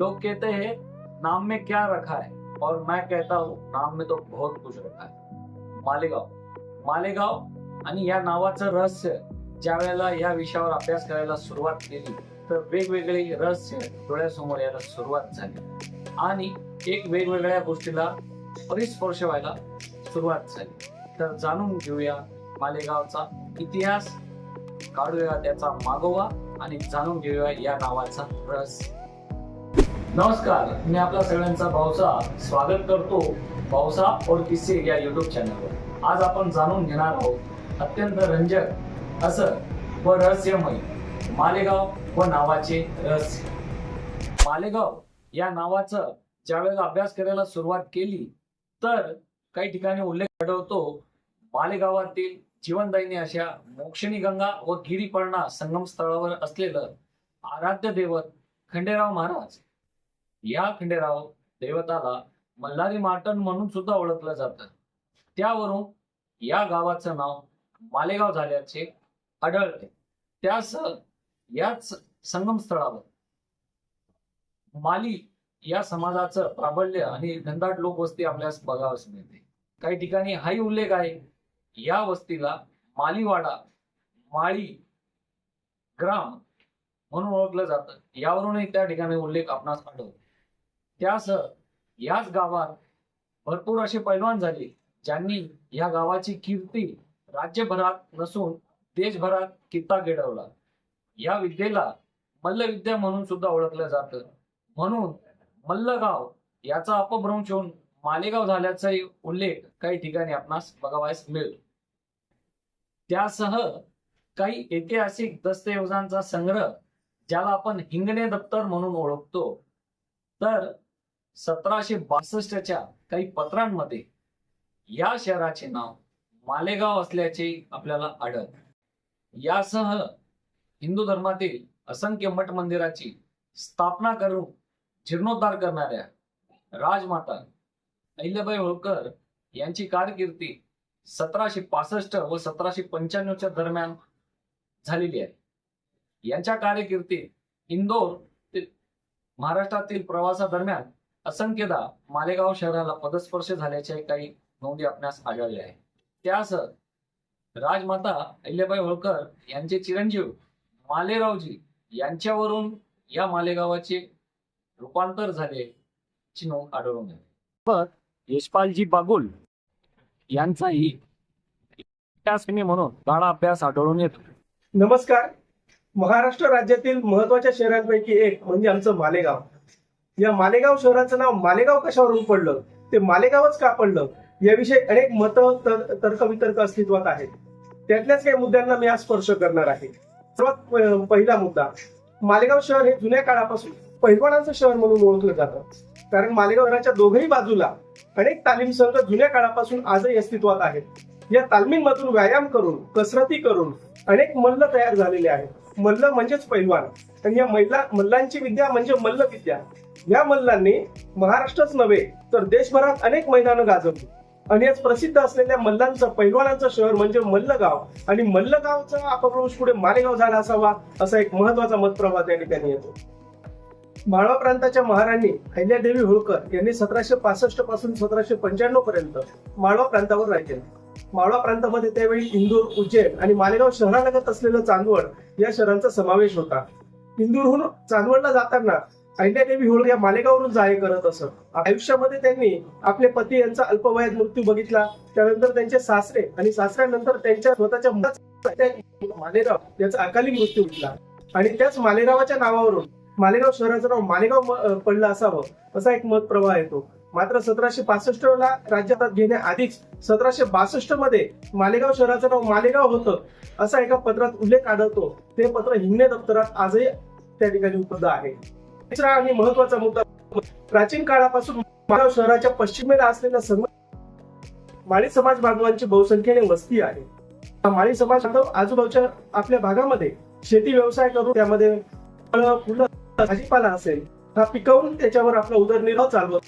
लोग कहते हैं नाम में क्या रखा है? और मैं कहता हूँ नाम में तो बहुत कुछ रखा है। मालेगाव। मालेगाव आणि या नावाचं रहस्य ज्या वेळेला या विषयावर अभ्यास करायला सुरुवात केली तर वेगवेगळे रहस्य डोळ्यासमोर यायला सुरुवात झाली. आणि एक वेगवेगळ्या गोष्टीला परिस्पर्श व्हायला सुरुवात झाली. तर जाणून घेऊया मालेगावचा इतिहास काढूया त्याचा मागोवा आणि जाणून घेऊया या नावाचा रहस्य. नमस्कार मी आपला सगळ्यांचा भाऊसा स्वागत करतो भाऊसा और किस्से या युट्यूब चॅनलवर आज आपण जाणून घेणार आहोत अत्यंत रंजक असं व रहस्यमय मालेगाव व नावाचे रहस्य. मालेगाव या नावाचं ज्यावेळेला अभ्यास करायला सुरुवात केली तर काही ठिकाणी उल्लेख आढळतो मालेगावातील जीवनदायिनी अशा मोक्षणी गंगा व गिरीपर्णा संगम स्थळावर असलेलं आराध्य दैवत खंडेराव महाराज. या खंडेराव दैवताला मल्हारी माटण म्हणून सुद्धा ओळखलं जातं. त्यावरून या गावाचं नाव मालेगाव झाल्याचे आढळते. त्यासह याच संगम स्थळावर माली या समाजाचं प्राबल्य आणि घनदाट लोकवस्ती आपल्यास बघावस मिळते. काही ठिकाणी हाही उल्लेख आहे. या वस्तीला मालीवाडा माळी ग्राम म्हणून ओळखलं जातं. यावरूनही त्या ठिकाणी उल्लेख आपणास आढळतो. त्यासह याच गावात भरपूर असे पैलवान झाले ज्यांनी या गावाची कीर्ती राज्यभरात नसून देशभरात किता गेडवला या विद्येला मल्लविद्या म्हणून सुद्धा ओळखलं जातं. म्हणून मल्लगाव याचा अपभ्रंश होऊन मालेगाव झाल्याचाही उल्लेख काही ठिकाणी आपणास बघावयास मिळतो त्यासह काही ऐतिहासिक दस्तऐवजांचा संग्रह ज्याला आपण हिंगणे दप्तर म्हणून ओळखतो. तर सतराशे बासष्टच्या काही पत्रांमध्ये या शहराचे नाव मालेगाव असल्याचे आपल्याला आढळ यासह हिंदू धर्मातील असंख्य मठ मंदिराची स्थापना करून जीर्णोद्धार करणाऱ्या राजमाता अहिल्याबाई होळकर यांची कारकिर्दी सतराशे पासष्ट व सतराशे पंच्याण्णवच्या दरम्यान झालेली आहे. यांच्या कार्यकिर्दीत इंदोर ते महाराष्ट्रातील प्रवासादरम्यान असंख्यदा मालेगाव शहराला पदस्पर्श झाल्याच्या काही नोंदी आपणास आढळल्या आहे त्यासह राजमाता अहिल्याबाई होळकर यांचे चिरंजीव मालेरावजी यांच्यावरून या मालेगावाचे रूपांतर झाल्याची नोंद आढळून येते. पण यशपालजी बागुल यांचाही म्हणून गाढा अभ्यास आढळून येतो. नमस्कार. महाराष्ट्र राज्यातील महत्त्वाच्या शहरांपैकी एक म्हणजे आमचं मालेगाव. या मालेगाव शहराचं नाव मालेगाव कशावरून पडलं? ते मालेगावच का पडलं? याविषयी अनेक मत तर्कवितर्क अस्तित्वात आहेत. त्यातल्याच काही मुद्द्यांना मी आज स्पर्श करणार आहे. सर्वात पहिला मुद्दा मालेगाव शहर हे जुन्या काळापासून पैलवानांचं शहर म्हणून ओळखलं जातं. कारण मालेगाव शहराच्या दोघही बाजूला अनेक तालीम संघ जुन्या काळापासून आजही अस्तित्वात आहेत. या तालमींमधून व्यायाम करून कसरती करून अनेक मल्ल तयार झालेले आहेत. मल्ल म्हणजेच पैलवान. तर या महिला मल्लांची विद्या म्हणजे मल्ल विद्या. या मल्लांनी महाराष्ट्रच नव्हे तर देशभरात अनेक मैदानं गाजवली. आणि आज प्रसिद्ध असलेल्या मल्लांचं पैलवानांचं शहर म्हणजे मल्लगाव. आणि मल्लगावचा अपभ्रंश पुढे मालेगाव झाला असावा असा एक महत्त्वाचा मतप्रवाह त्या ठिकाणी येतो. माळवा प्रांताच्या महाराणी अहिल्यादेवी होळकर यांनी सतराशे पासष्टपासून सतराशे पंच्याण्णव पर्यंत माळवा प्रांतावर राज्य माळवा प्रांतामध्ये त्यावेळी इंदूर उज्जैन आणि मालेगाव शहरालगत असलेलं चांदवड या शहरांचा समावेश होता. इंदूरहून चांदवडला जाताना अहिल्यादेवी होळ या मालेगावरून जाय करत असत. आयुष्यामध्ये त्यांनी आपले पती यांचा अल्पवयात मृत्यू बघितला. त्यानंतर त्यांचे सासरे आणि सासऱ्यानंतर त्यांच्या स्वतःच्या मालेगाव याचा अकाली मृत्यू उठला आणि त्याच मालेगावाच्या नावावरून मालेगाव शहराचं नाव मालेगाव पडलं असावं असा एक मत प्रवाह येतो. मात्र सतराशे पासष्ट ला राज्यात घेण्याआधीच सतराशे बासष्टमध्ये मालेगाव शहराचं नाव मालेगाव होतं असा एका पत्रात उल्लेख आढळतो. ते पत्र हिंगणे दप्तरात आजही त्या ठिकाणी उपलब्ध आहे. तिसरा आणि महत्त्वाचा मुद्दा प्राचीन काळापासून मालेगाव शहराच्या पश्चिमेला असलेला सर्व माळी समाज बांधवांची बहुसंख्येने वस्ती आहे. माळी समाज बांधव आजूबाजूच्या आपल्या भागामध्ये शेती व्यवसाय करून त्यामध्ये फळं फुलं भाजीपाला असेल हा पिकवून त्याच्यावर आपला उदरनिर्वाह चालवत.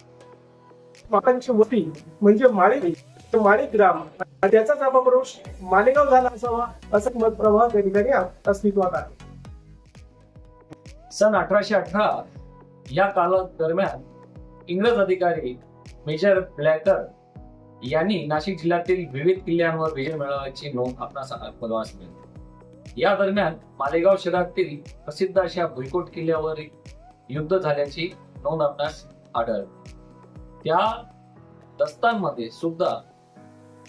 माळांची वस्ती म्हणजे माळी माळी ग्राम. त्याचा त्याचाच अपभ्रंश मालेगाव झाला असावा असा मत प्रवाह त्या ठिकाणी अस्तित्वात आहे. सन अठराशे अठरा या काला दरम्यान इंग्रज अधिकारी मेजर ब्लॅकर यांनी नाशिक जिल्ह्यातील विविध किल्ल्यांवर विजय मिळवण्याची नोंद आपणास बघावास मिळते. या दरम्यान मालेगाव शहरातील प्रसिद्ध अशा भुईकोट किल्ल्यावर युद्ध झाल्याची नोंद आपणास आढळते. त्या दस्तांमध्ये सुद्धा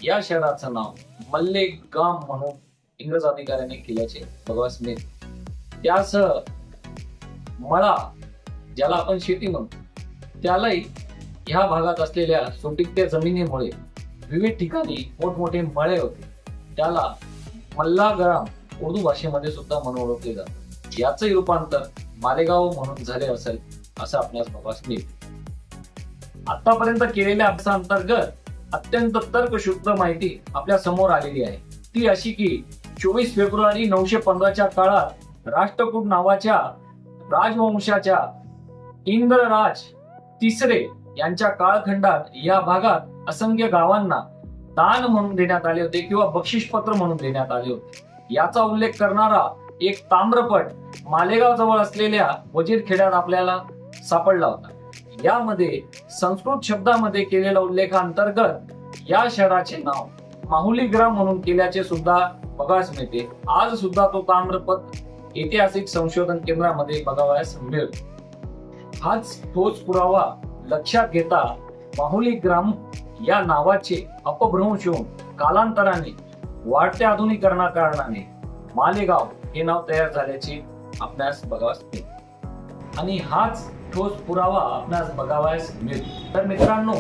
या शहराचं नाव मल्लेगाम म्हणून इंग्रज अधिकाऱ्यांनी केल्याचे भगवास मिळते. त्यासह मळा ज्याला आपण शेती म्हणतो त्यालाही ह्या भागात असलेल्या सुपीक जमिनीमुळे विविध ठिकाणी मोठमोठे मळे होते. त्याला मल्लागराम उर्दू भाषेमध्ये सुद्धा म्हणून ओळखले जाते याचंही रूपांतर मालेगाव म्हणून झाले असेल असं आपल्यास बघास मिळते आतापर्यंत केलेल्या अभ्यासांतर्गत अत्यंत तर्कशुद्ध माहिती आपल्यासमोर आलेली आहे. ती अशी की चोवीस फेब्रुवारी नऊशे पंधराच्या काळात राष्ट्रकूट नावाच्या राजवंशाच्या इंद्रराज तिसरे यांच्या काळखंडात या भागात असंख्य गावांना दान म्हणून देण्यात आले होते किंवा बक्षीसपत्र म्हणून देण्यात आले होते. याचा उल्लेख करणारा एक ताम्रपट मालेगाव जवळ असलेल्या वजीरखेड्यात आपल्याला सापडला होता. यामध्ये संस्कृत शब्दामध्ये केलेल्या उल्लेखांतर्गत या शहराचे नाव माहुलीग्राम म्हणून केल्याचे सुद्धा बघायला मिळते. आज सुद्धा तो ताम्रपट ऐतिहासिक संशोधन केंद्रामध्ये बघावयास मिळेल. हाच ठोस पुरावा लक्षात घेता माहुली ग्राम या नावाचे अपभ्रंश होऊन कालांतराने वाढत्या आधुनिकरणा कारणाने मालेगाव हे नाव तयार झाल्याचे आपणास बघावास मिळेल. आणि हाच ठोस पुरावा आपणास बघावयास मिळतो तर मित्रांनो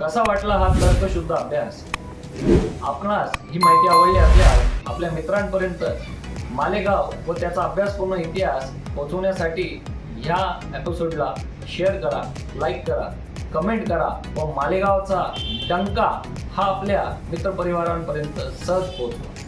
कसा वाटला हा तर्कशुद्ध अभ्यास? आपणास ही माहिती आवडली असल्यास आपल्या मित्रांपर्यंत मालेगाव व त्याचा अभ्यासपूर्ण इतिहास पोचवण्यासाठी ह्या एपिसोडला शेअर करा लाईक करा कमेंट करा व मालेगावचा डंका हा आपल्या मित्रपरिवारांपर्यंत सहज पोहोचवा.